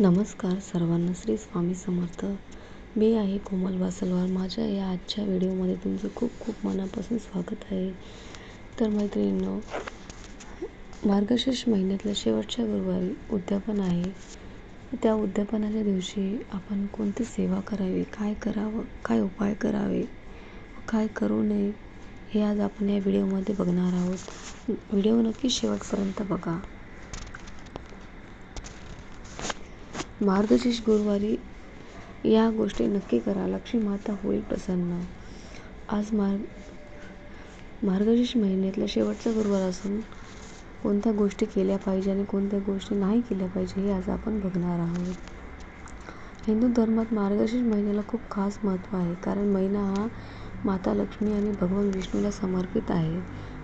नमस्कार सर्वांना श्री स्वामी समर्थ. मी आहे कोमल वासलवार. माझ्या या आजच्या व्हिडिओमध्ये तुमचं खूप खूप मनापासून स्वागत आहे. तर मैत्रिणींनो मार्गशीर्ष महिन्यातल्या शेवटच्या गुरुवारी उद्यापन आहे. त्या उद्यापनाच्या दिवशी आपण कोणती सेवा करावी? काय करावं? काय उपाय करावे? काय करू नये? हे आज आपण या व्हिडिओमध्ये बघणार आहोत. व्हिडिओ नक्की शेवटपर्यंत बघा. मार्गशीर्ष गुरुवारी या गोष्टी नक्की करा. लक्ष्मी माता होईल प्रसन्न. आज मार्ग मार्गशीर्ष महिन्यातला शेवटचा गुरुवार असून कोणत्या गोष्टी केल्या पाहिजे आणि कोणत्या गोष्टी नाही केल्या पाहिजे हे आज आपण बघणार आहोत. हिंदू धर्मात मार्गशीर्ष महिन्याला खूप खास महत्त्व आहे कारण महिना हा माता लक्ष्मी आणि भगवान विष्णूला समर्पित आहे.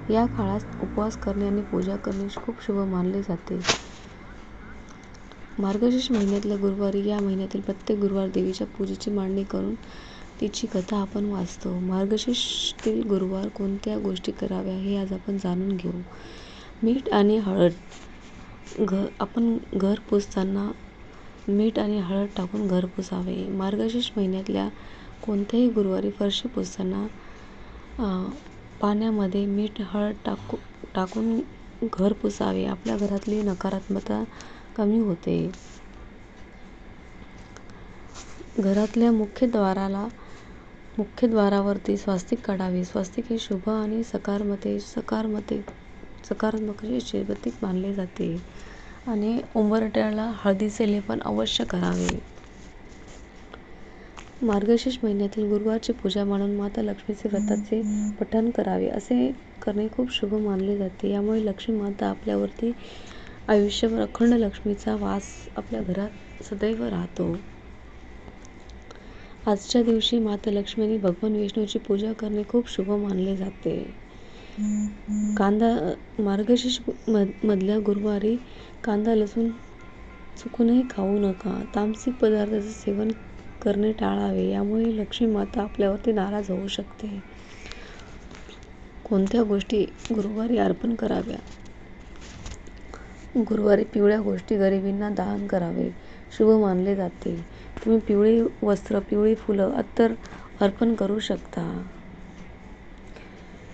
या काळात उपवास करणे आणि पूजा करणे खूप शुभ मानले जाते. मार्गशीर्ष महिन्यातल्या गुरुवारी या महिन्यातील प्रत्येक गुरुवार देवीच्या पूजेची मांडणी करून तिची कथा आपण वाचतो. मार्गशीर्षतील गुरुवार कोणत्या गोष्टी कराव्या हे आज आपण जाणून घेऊ. मीठ आणि हळद. घ आपण घर पुसताना मीठ आणि हळद टाकून घर पुसावे. मार्गशीर्ष महिन्यातल्या कोणत्याही गुरुवारी फरशी पुसताना पाण्यामध्ये मीठ हळद टाकू टाकून घर पुसावे. आपल्या घरातली नकारात्मकता कमी होते. घरातल्या मुख्य द्वाराला मुख्य द्वारावरती स्वास्तिक काढावे. स्वास्तिक हे शुभ आणि सकारमते सकारमते सकारात्मकतेचे प्रतीक मानले जाते. आणि उंबरट्याला हळदीचे लेपन अवश्य करावे. मार्गशीर्ष महिन्यातील गुरुवारची पूजा म्हणून माता लक्ष्मीचे व्रताचे पठण करावे. असे करणे खूप शुभ मानले जाते. यामुळे लक्ष्मी माता आपल्यावरती आयुष्यभर अखंड लक्ष्मीचा वास आपल्या घरात सदैव राहतो. आजच्या दिवशी माता लक्ष्मी आणि भगवान विष्णूची पूजा करणे खूप शुभ मानले जाते. कांदा मार्गशीर्ष मधल्या गुरुवारी कांदा लसूण चुकूनही खाऊ नका. तामसिक पदार्थाचे सेवन करणे टाळावे यामुळे लक्ष्मी माता आपल्यावरती नाराज होऊ शकते. कोणत्या गोष्टी गुरुवारी अर्पण कराव्या? गुरुवारी पिवळ्या गोष्टी गरिबींना दान करावे. शुभ मानले जाते. तुम्ही पिवळी वस्त्र पिवळी फुलं अत्तर अर्पण करू शकता.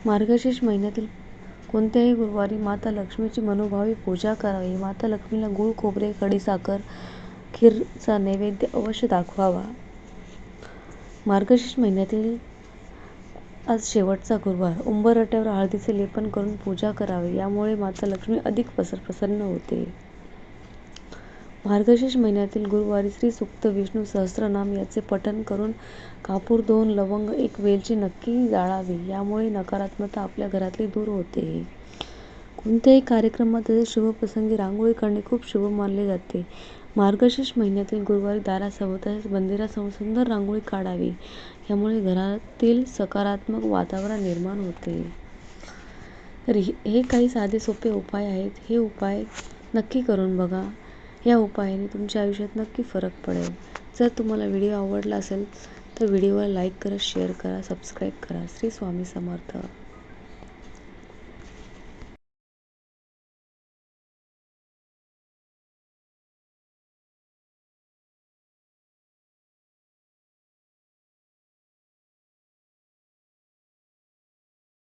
मार्गशीर्ष महिन्यातील कोणत्याही गुरुवारी माता लक्ष्मीची मनोभावी पूजा करावी. माता लक्ष्मीला गुळ खोबरे खडीसाखर खीरचा नैवेद्य अवश्य दाखवावा. मार्गशीर्ष महिन्यातील आज शेवटचा गुरुवार. उंबरठ्यावर हळदीचे लेपन करून पूजा करावी यामुळे माता लक्ष्मी अधिक प्रसन्न होते. मार्गशीर्ष महिन्यातील गुरुवारी श्री सुक्त विष्णू सहस्रनाम याचे पठण करून कापूर दोन लवंग एक वेलची नक्की जाळावी यामुळे नकारात्मकता आपल्या घरातली दूर होते. कोणत्याही कार्यक्रमात तसेच शुभप्रसंगी रांगोळी करणे खूप शुभ मानले जाते. मार्गशीर्ष महिन्यातील गुरुवारी दारासोबतच मंदिरासमोर सुंदर रांगोळी काढावी. यामुळे घरातील सकारात्मक वातावरण निर्माण होते. तर हे काही साधे सोपे उपाय आहेत. हे उपाय नक्की करून बघा. या उपायाने तुमच्या आयुष्यात नक्की फरक पडेल. जर तुम्हाला व्हिडिओ आवडला असेल तर व्हिडिओला लाईक करा शेअर करा सबस्क्राईब करा. श्री स्वामी समर्थ.